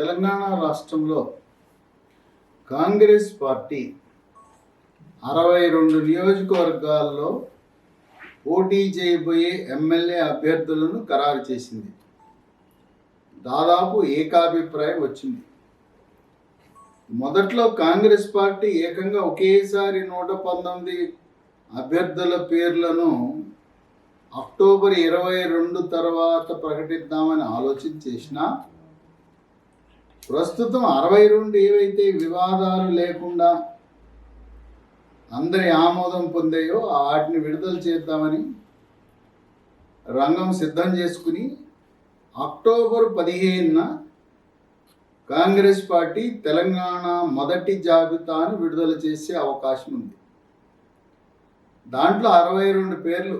తెలంగాణ రాష్ట్రంలో కాంగ్రెస్ పార్టీ అరవై రెండు నియోజకవర్గాల్లో పోటీ చేయబోయే ఎమ్మెల్యే అభ్యర్థులను ఖరారు చేసింది. దాదాపు ఏకాభిప్రాయం వచ్చింది. మొదట్లో కాంగ్రెస్ పార్టీ ఏకంగా ఒకేసారి నూట పంతొమ్మిది అభ్యర్థుల పేర్లను అక్టోబర్ ఇరవై రెండు తర్వాత ప్రకటిద్దామని ఆలోచన చేసినా ప్రస్తుతం అరవై రెండు ఏవైతే వివాదాలు లేకుండా అందరి ఆమోదం పొందాయో వాటిని విడుదల చేద్దామని రంగం సిద్ధం చేసుకుని అక్టోబర్ పదిహేనున కాంగ్రెస్ పార్టీ తెలంగాణ మొదటి జాబితాను విడుదల చేసే అవకాశం ఉంది. దాంట్లో అరవై రెండు పేర్లు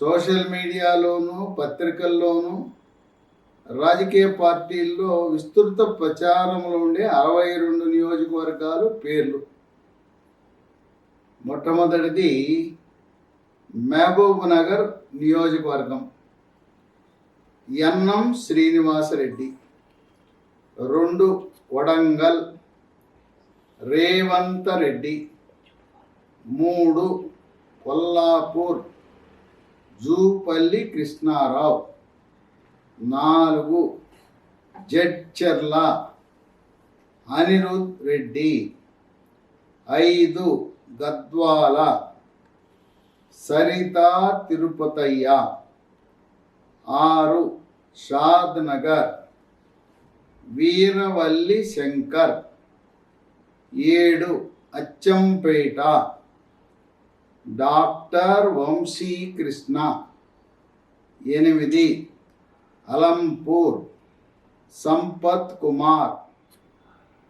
సోషల్ మీడియాలోనూ పత్రికల్లోనూ రాజకీయ పార్టీల్లో విస్తృత ప్రచారంలో ఉండే అరవై రెండు నియోజకవర్గాలు పేర్లు. మొట్టమొదటిది మహబూబ్ నగర్ నియోజకవర్గం. ఎన్నం శ్రీనివాసరెడ్డి. రెండు వడంగల్. రేవంత్ రెడ్డి మూడు కొల్లాపూర్. జూపల్లి కృష్ణారావు. నాలుగు. జడ్చర్ల అనిరుద్ రెడ్డి. ఐదు. గద్వాల సరిత తిరుపతయ్య. ఆరు. షాద్ నగర్ వీరవల్లి శంకర్. ఏడు. అచ్చంపేట. డాక్టర్ వంశీకృష్ణ. ఎనిమిది. అలంపూర్ సంపత్ కుమార్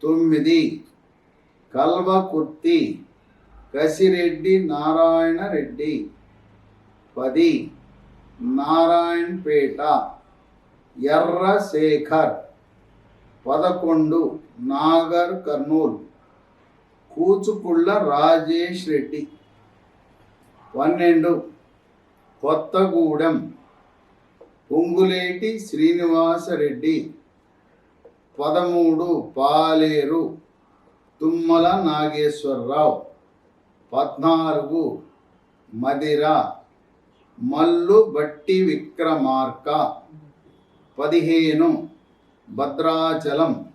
తొమ్మిది కల్వకుర్తి కసిరెడ్డి నారాయణ రెడ్డి పది నారాయణపేట ఎర్రశేఖర్ పదకొండు నాగర్ కర్నూల్ కూచుకుళ్ళ రాజేష్ రెడ్డి పన్నెండు కొత్తగూడెం. పొంగులేటి శ్రీనివాసరెడ్డి. పదమూడు పాలేరు తుమ్మల నాగేశ్వరరావు. పద్నాలుగు మదిర మల్లు బట్టి విక్రమార్క. పదిహేను భద్రాచలం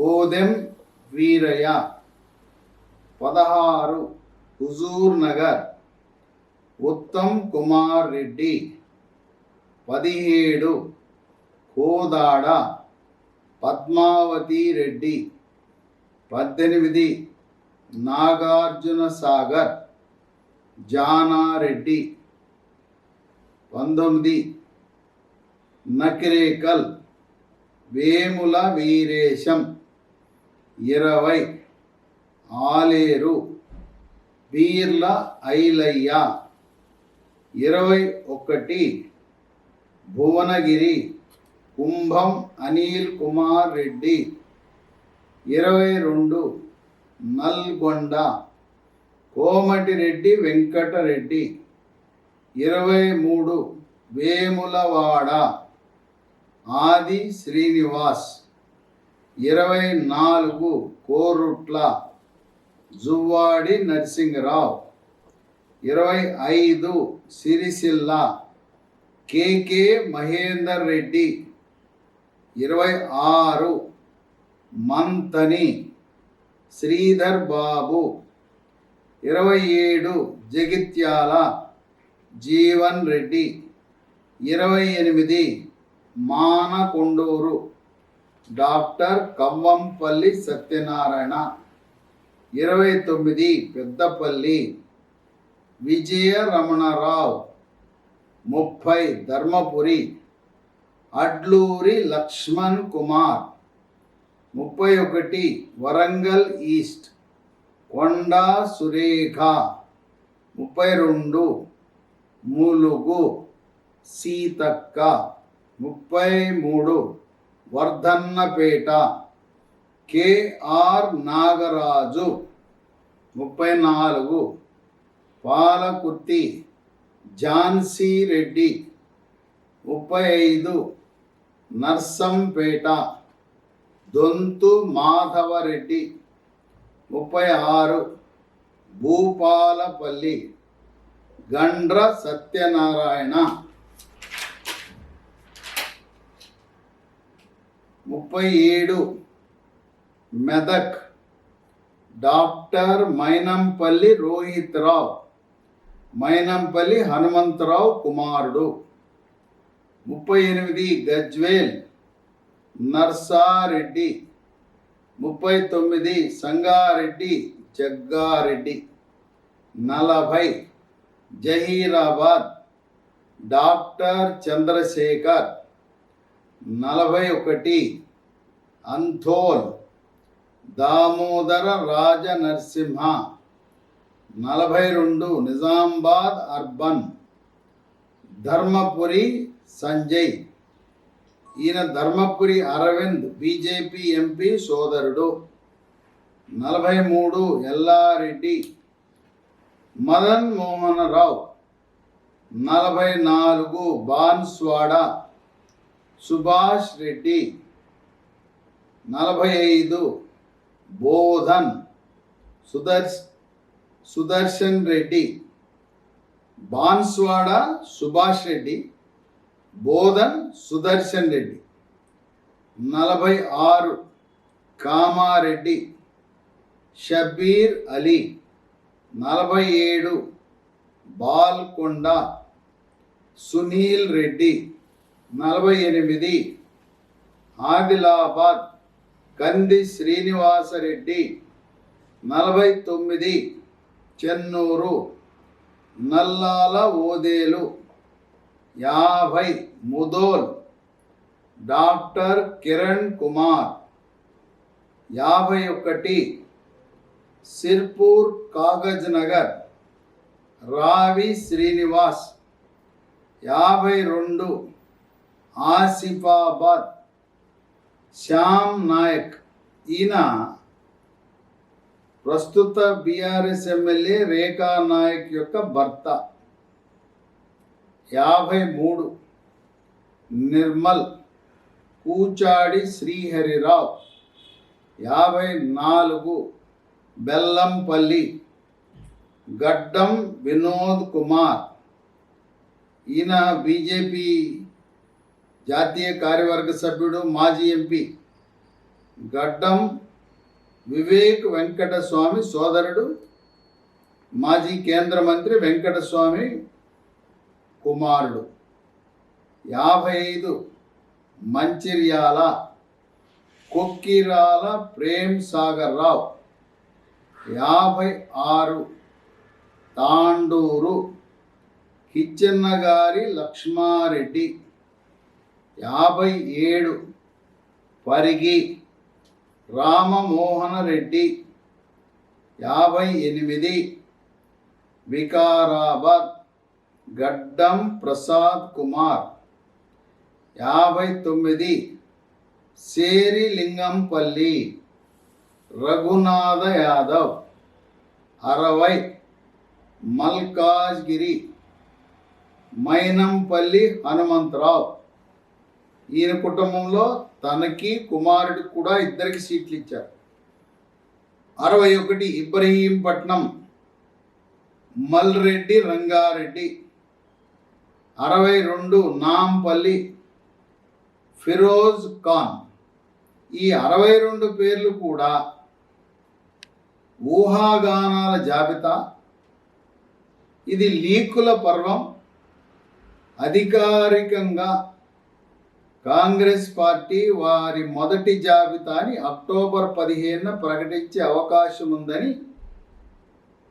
పోదెం వీరయ్య. పదహారు హుజూర్ నగర్ ఉత్తమ్ కుమార్ రెడ్డి. పదిహేడు. కోదాడ పద్మావతి రెడ్డి పద్దెనిమిది. నాగార్జున సాగర్ జానారెడ్డి పంతొమ్మిది. నకిరేకల్ వేముల వీరేశం ఇరవై. ఆలేరు బీర్ల ఐలయ్య ఇరవై ఒకటి. భువనగిరి కుంభం అనిల్ కుమార్ రెడ్డి. ఇరవై రెండు నల్గొండ కోమటిరెడ్డి వెంకటరెడ్డి. ఇరవై మూడు వేములవాడ ఆది శ్రీనివాస్. ఇరవై నాలుగు కోరుట్ల జువ్వాడి నరసింహరావు. ఇరవై ఐదు సిరిసిల్ల కేకే మహేందర్ రెడ్డి. ఇరవై ఆరు మంతని శ్రీధర్ బాబు. ఇరవై ఏడు జగిత్యాల జీవన్ రెడ్డి. ఇరవై ఎనిమిది మానకొండూరు డాక్టర్ కవ్వంపల్లి సత్యనారాయణ. ఇరవై తొమ్మిది పెద్దపల్లి విజయ రమణరావు ముప్పై ధర్మపురి అడ్లూరి లక్ష్మణ్ కుమార్. ముప్పై ఒకటి వరంగల్ ఈస్ట్ కొండా సురేఖ. ముప్పై రెండు ములుగు సీతక్క. ముప్పై మూడు వర్ధన్నపేట కేఆర్ నాగరాజు. ముప్పై నాలుగు పాలకుర్తి ఝాన్సీ రెడ్డి ముప్పై ఐదు నర్సంపేట దొంతు మాధవరెడ్డి ముప్పై ఆరు భూపాలపల్లి గండ్ర సత్యనారాయణ. ముప్పై ఏడు మెదక్ డాక్టర్ మైనంపల్లి రోహిత్ రావు మైనంపల్లి హనుమంతరావు కుమారుడు. ముప్పై ఎనిమిది గజ్వేల్ నర్సారెడ్డి. ముప్పై తొమ్మిది సంగారెడ్డి జగ్గారెడ్డి. నలభై జహీరాబాద్ డాక్టర్ చంద్రశేఖర్. నలభై ఒకటి అంథోల్ దామోదర రాజ నరసింహ నలభై రెండు నిజామాబాద్ అర్బన్ ధర్మపురి సంజయ్. ఈయన ధర్మపురి అరవింద్ బీజేపీ ఎంపీ సోదరుడు. నలభై మూడు ఎల్లారెడ్డి మదన్ మోహన్ రావు. నలభై నాలుగు బాన్స్వాడ సుభాష్ రెడ్డి. నలభై ఐదు బోధన్ సుదర్శ్ సుదర్శన్ రెడ్డి బాన్స్వాడ సుభాష్ రెడ్డి బోధన్ సుదర్శన్ రెడ్డి. నలభై ఆరు కామారెడ్డి షబీర్ అలీ. నలభై ఏడు బాల్కొండ సునీల్ రెడ్డి. నలభై ఎనిమిది ఆదిలాబాద్ కంది శ్రీనివాసరెడ్డి. నలభై తొమ్మిది చెన్నూరు నల్లాల ఓదేలు యాభై ముదోల్ డాక్టర్ కిరణ్ కుమార్ యాభై ఒకటి సిర్పూర్ కాగజ్ నగర్ రావి శ్రీనివాస్ యాభై రెండు ఆసిఫాబాద్. శ్యామ్ నాయక్ ఈయన ప్రస్తుత బీఆర్ఎస్ ఎమ్మెల్యే రేఖా నాయక్ యొక్క భర్త. యాభై మూడు. నిర్మల్. కూచాడి శ్రీహరిరావు. యాభై నాలుగు. బెల్లంపల్లి. గడ్డం వినోద్ కుమార్. ఈయన బీజేపీ జాతీయ కార్యవర్గ సభ్యుడు మాజీ ఎంపీ. గడ్డం వివేక్ వెంకటస్వామి సోదరుడు మాజీ కేంద్ర మంత్రి వెంకటస్వామి కుమారుడు. యాభై ఐదు మంచిర్యాల కొక్కిరాల ప్రేమ్ సాగర్ రావు. యాభై ఆరు తాండూరు కిచ్చెన్నగారి లక్ష్మారెడ్డి. యాభై ఏడు పరిగి రామమోహన రెడ్డి. యాభై ఎనిమిది. వికారాబాద్. గడ్డం ప్రసాద్ కుమార్. యాభై తొమ్మిది. సేరిలింగంపల్లి రఘునాథ యాదవ్. అరవై. మల్కాజ్గిరి. మైనంపల్లి హనుమంతరావు. ఈయన కుటుంబంలో తనకి కుమారుడికి కూడా ఇద్దరికి సీట్లు ఇచ్చారు. అరవై ఒకటి ఇబ్రహీంపట్నం మల్రెడ్డి రంగారెడ్డి. అరవై రెండు నాంపల్లి ఫిరోజ్ ఖాన్. ఈ అరవై రెండు పేర్లు కూడా ఊహాగానాల జాబితా. ఇది లీకుల పర్వం. అధికారికంగా కాంగ్రెస్ పార్టీ వారి మొదటి జాబితాని అక్టోబర్ పదిహేనున ప్రకటించే అవకాశం ఉందని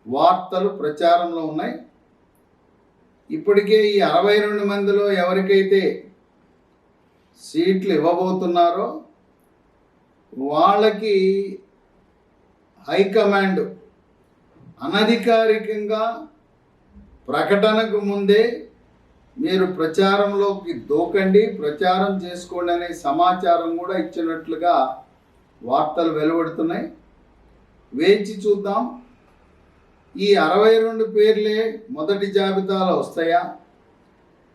వార్తలు ప్రచారంలో ఉన్నాయి. ఇప్పటికే ఈ అరవై రెండు మందిలో ఎవరికైతే సీట్లు ఇవ్వబోతున్నారో వాళ్ళకి హైకమాండ్ అనధికారికంగా ప్రకటనకు ముందే మీరు ప్రచారంలోకి దూకండి ప్రచారం చేసుకోండి అనే సమాచారం కూడా ఇచ్చినట్లుగా వార్తలు వెలువడుతున్నాయి. వేచి చూద్దాం. ఈ అరవై రెండు పేర్లే మొదటి జాబితాలో వస్తాయా?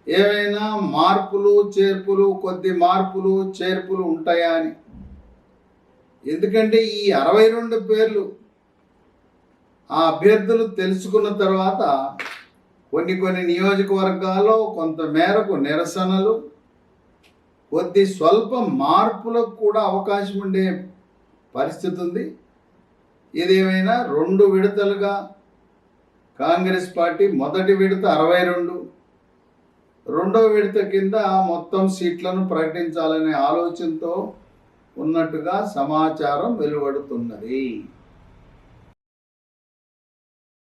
ఏవైనా మార్పులు చేర్పులు కొద్ది మార్పులు చేర్పులు ఉంటాయా అని. ఎందుకంటే ఈ అరవై రెండు పేర్లు ఆ అభ్యర్థులు తెలుసుకున్న తర్వాత కొన్ని కొన్ని నియోజకవర్గాల్లో కొంత మేరకు నిరసనలు కొద్ది స్వల్ప మార్పులకు కూడా అవకాశం ఉండే పరిస్థితి ఉంది. ఏదేమైనా రెండు విడతలుగా కాంగ్రెస్ పార్టీ మొదటి విడత అరవై రెండు రెండో విడత కింద మొత్తం సీట్లను ప్రకటించాలనే ఆలోచనతో ఉన్నట్టుగా సమాచారం వెలువడుతున్నది.